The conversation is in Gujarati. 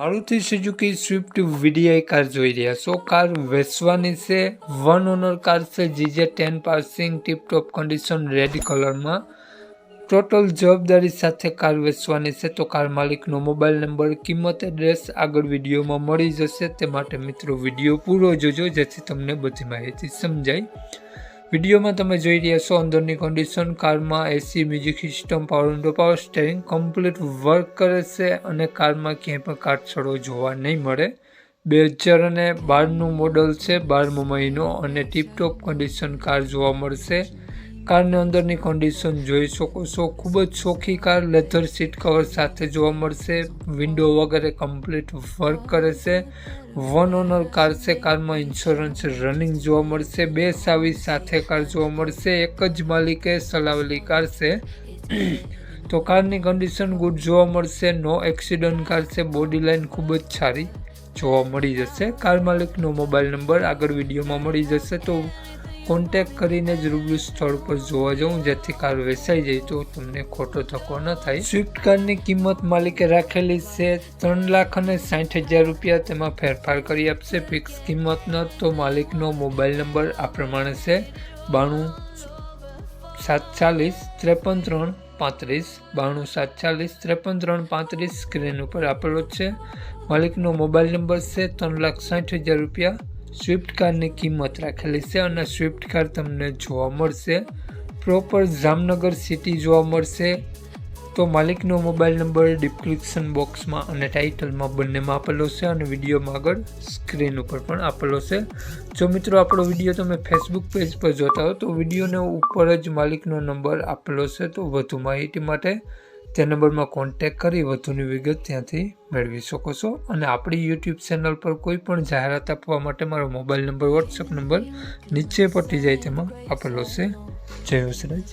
Maruti Suzuki Swift VDI car જોઈ રહ્યા. છો કાર વેચવાની છે. વન ઓનર કાર છે. GJ ten passing tip top condition red કલરમાં. ટોટલ જવાબદારી સાથે કાર વેચવાની છે. તો કાર માલિકનો મોબાઈલ નંબર, કિંમત, એડ્રેસ આગળ વિડીયોમાં મળી જશે. તે માટે મિત્રો વીડિયો પૂરો જોજો જેથી તમને બધી માહિતી સમજાય. વિડીયોમાં તમે જોઈ રહ્યા છો અંદરની કન્ડિશન કારમાં AC music system power window power steering complete work કરે છે અને કારમાં ક્યાંય પણ કાટછડો જોવા નહીં મળે. બે હજાર અને બારનું મોડલ છે બારમો મહિનો અને ટીપટોપ કન્ડિશન કાર જોવા મળશે. કારની અંદરની કન્ડિશન જોઈ શકો છો. ખૂબ જ ચોખ્ખી કાર લેધર સીટ કવર સાથે જોવા મળશે. વિન્ડો વગેરે કમ્પ્લીટ વર્ક કરે છે. વન ઓનર કાર છે. કારમાં ઇન્સ્યોરન્સ રનિંગ જોવા મળશે. બે સાવી સાથે કાર જોવા મળશે. એક જ માલિકે ચલાવેલી કાર છે. તો કારની કન્ડિશન ગુડ જોવા મળશે. નો એક્સિડન્ટ કાર છે. બોડી લાઇન ખૂબ જ સારી જોવા મળી જશે. કાર માલિકનો મોબાઈલ નંબર આગળ વિડીયોમાં મળી જશે. તો કોન્ટેક કરીને જ રૂબરૂ સ્થળ પર જોવા જવું જેથી કાર વેચાઈ જાય તો તમને ખોટો ધક્કો ન થાય. સ્વિફ્ટ કારની કિંમત માલિકે રાખેલી છે ત્રણ લાખ અને સાઠ હજાર રૂપિયા. તેમાં ફેરફાર કરી આપશે. ફિક્સ કિંમત ન તો માલિકનો મોબાઈલ નંબર આ પ્રમાણે છે બાણું સાતચાલીસ ત્રેપન ત્રણ પાંત્રીસ. બાણું સાતચાલીસ ત્રેપન ત્રણ પાંત્રીસ સ્ક્રીન ઉપર આપેલો છે. માલિકનો મોબાઈલ નંબર છે ત્રણ લાખ સાઠ હજાર રૂપિયા. સ્વિફ્ટ કારની કિંમત રાખેલી છે અને સ્વિફ્ટ કાર તમને જોવા મળશે. પ્રોપર જામનગર સિટી જોવા મળશે. તો માલિકનો મોબાઈલ નંબર ડિસ્ક્રિપ્શન બોક્સમાં અને ટાઇટલમાં બંનેમાં આપેલો છે અને વિડીયોમાં આગળ સ્ક્રીન ઉપર પણ આપેલો છે. જો મિત્રો આપણો વીડિયો તમે ફેસબુક પેજ પર જોતા હો તો વિડીયોને ઉપર જ માલિકનો નંબર આપેલો છે તો વધુ માહિતી માટે તે નંબરમાં કોન્ટેક કરી વધુની વિગત ત્યાંથી મેળવી શકો છો. અને આપણી યુટ્યુબ ચેનલ પર કોઈ પણ જાહેરાત આપવા માટે મારો મોબાઈલ નંબર વોટ્સઅપ નંબર નીચે પટી જાય તેમાં આપેલો છે. જય વસરાજ